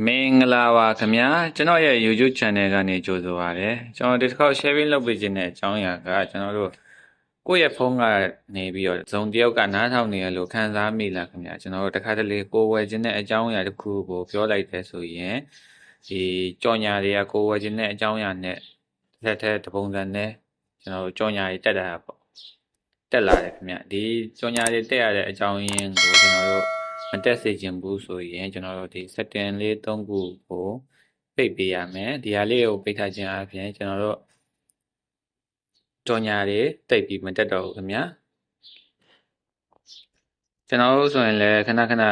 မင်္ဂလာပါခင်ဗျာကျွန်တော်ရဲ့ YouTube channel ကနေကြိုဆိုပါရစေကျွန်တော်ဒီတစ်ခေါက် sharing လုပ်ပေးခြင်းတဲ့အကြောင်းအရာကကျွန်တော်တို့ကိုယ့်ရဲ့ဖုန်းကနေပြီးတော့ဇုံတယောက်ကနားထောင်နေရလို့ခံစားမိလားခင်ဗျာကျွန်တော်တို့တစ်ခါတလေကိုယ်ဝယ်ခြင်းတဲ့အကြောင်းအရာတစ်ခုကိုပြောလိုက်တဲ့ဆိုရင်ဒီကြော်ညာတွေကကိုယ်ဝယ်ခြင်းတဲ့အကြောင်းအရာနဲ့တစ်ထက်တစ်ပုံစံနဲ့ကျွန်တော်တို့ကြော်ညာတွေတက်တာပေါ့တက်လာတယ်ခင်ဗျာဒီကြော်ညာတွေတက်ရတဲ့အကြောင်းရင်းကိုကျွန်တော်တို့ မတက်စေချင်ဘူးဆိုရင်ကျွန်တော်တို့ဒီ setting လေး၃ခုကိုပိတ်ပေးရမယ်ဒီဟာလေးကိုပိတ်ထားခြင်းအပြင်ကျွန်တော်တို့ကြော်ညာတွေတိတ်ပြီးမတက်တော့ဘူးခင်ဗျာကျွန်တော်တို့ဆိုရင်လည်းခဏခဏ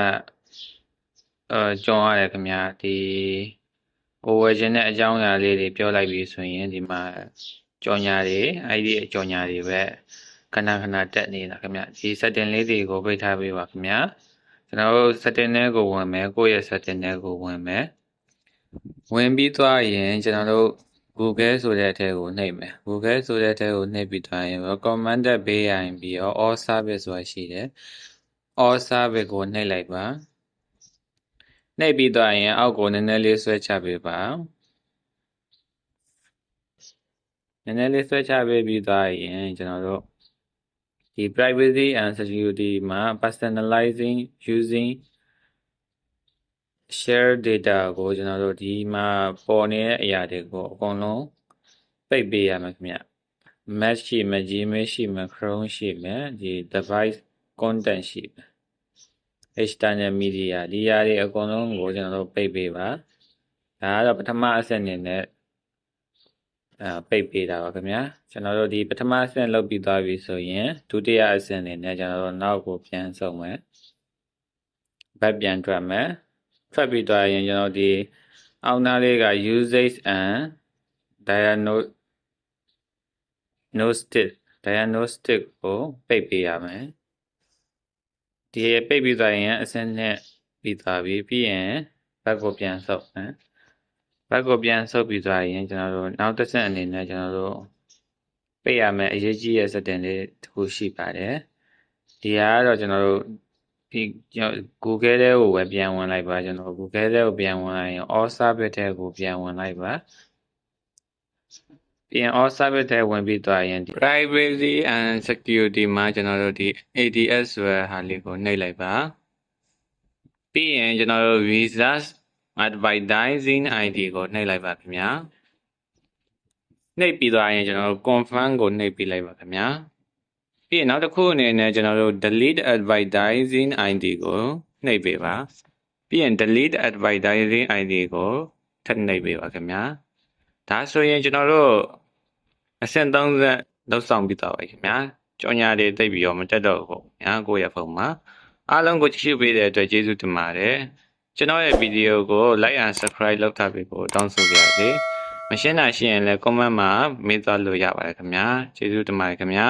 အဲကြော်ရတယ်ခင်ဗျာဒီကိုဝယ်ခြင်းတဲ့အကြောင်းအရာလေးတွေပြောလိုက်ပြီးဆိုရင်ဒီမှာကြော်ညာတွေအဲ့ဒီအကြော်ညာတွေပဲခဏခဏတက်နေတာခင်ဗျာဒီ setting လေးတွေကိုပိတ်ထားပေးပါခင်ဗျာ ကျွန်တော်တို့ setting ထဲကိုဝင်မယ်ကိုယ့်ရဲ့ setting ထဲကိုဝင်မယ်ဝင်ပြီးသွားရင်ကျွန်တော်တို့ Google ဆိုတဲ့အထဲကိုနှိပ်မယ် Google ဆိုတဲ့အထဲကိုနှိပ်ပြီးသွားရင် recommended ပေးရရင်ပြီးတော့ all service ဆိုတာရှိတယ် all service ကိုနှိပ်လိုက်ပါနှိပ်ပြီးသွားရင်အောက်ကိုနည်းနည်းလေးဆွဲချပေးပါနည်းနည်းလေးဆွဲချပေးပြီးသွားရင်ကျွန်တော်တို့ ဒီ privacy and security မှာ personalizing using share data ကိုကျွန်တော်တို့ဒီမှာပေါ်နေတဲ့အရာတွေကိုအကုန်လုံးပိတ်ပေးရမှာခင်ဗျ match ရှိမယ် gmail ရှိမယ် chrome ရှိမယ်ဒီ device content ရှိမယ် external media ဒီຢာတွေအကုန်လုံးကိုကျွန်တော်တို့ပိတ်ပေးပါဒါကတော့ပထမအဆင့်အနေနဲ့ အဲပိတ်ပေးတာပါခင်ဗျာကျွန်တော်တို့ဒီပထမအဆင့်လုပ်ပြီးသွားပြီဆိုရင်ဒုတိယအဆင့်အနေနဲ့ကျွန်တော်တို့နောက်ကိုပြန်ဆုံးမယ်ဘက်ပြန်ထွက်မယ်ထွက်ပြီးသွားရင်ကျွန်တော်ဒီအောက်နားလေးက usage and diagnostic diagnostic ကိုပိတ်ပေးရမယ်ဒီပိတ်ပြီးသွားရင်အဆင့်နဲ့ပြီးသွားပြီပြီးရင်ဘက်ကိုပြန်ဆုပ်မယ် ဘက်ကိုပြန်ဆုပ်ပြီးသွားရင်ကျွန်တော်တို့နောက်တစ်ဆင့်အနေနဲ့ကျွန်တော်တို့ပိတ်ရမယ်အရေးကြီးရဲ့ setting လေးတစ်ခုရှိပါတယ်ဒီဟာကတော့ကျွန်တော်တို့ဒီကျွန်တော် Google ထဲကိုပဲပြန်ဝင်လိုက်ပါကျွန်တော် Google ထဲကိုပြန်ဝင်လိုက်ရင် all service ထဲကိုပြန်ဝင်လိုက်ပါပြန် all service ထဲဝင်ပြီးသွားရင် privacy and security မှာကျွန်တော်တို့ဒီ ADS ဆိုတဲ့ဟာလေးကိုနှိပ်လိုက်ပါပြီးရင်ကျွန်တော်တို့ visas advertising ID ကိုနှိပ်လိုက်ပါခင်ဗျာနှိပ်ပြီးသွားရင်ကျွန်တော်တို့ confirm ကိုနှိပ်ပြီးလိုက်ပါခင်ဗျာပြီးရင်နောက်တစ်ခုအနေနဲ့ကျွန်တော်တို့ delete advertising ID ကိုနှိပ်ပေးပါပြီးရင် delete advertising ID ကိုထပ်နှိပ်ပေးပါခင်ဗျာဒါဆိုရင်ကျွန်တော်တို့အဆင့်30လောက်ဆောင်ပြီးသွားပါခင်ဗျာကြော်ညာတွေတိတ်ပြီးတော့မတက်တော့ဘူးခင်ဗျာကိုယ့်ရဲ့ဖုန်းမှာအားလုံးကိုကြည့်ရှုပေးတဲ့အတွက်ကျေးဇူးတင်ပါတယ် ကျွန်တော်ရဲ့ဗီဒီယိုကို like and subscribe လုပ်ထားပေးဖို့တောင်းဆိုပါရစေမရှင်းတာရှိရင်လည်း comment မှာမေးသွားလို့ရပါတယ်ခင်ဗျာကျေးဇူးတင်ပါတယ်ခင်ဗျာ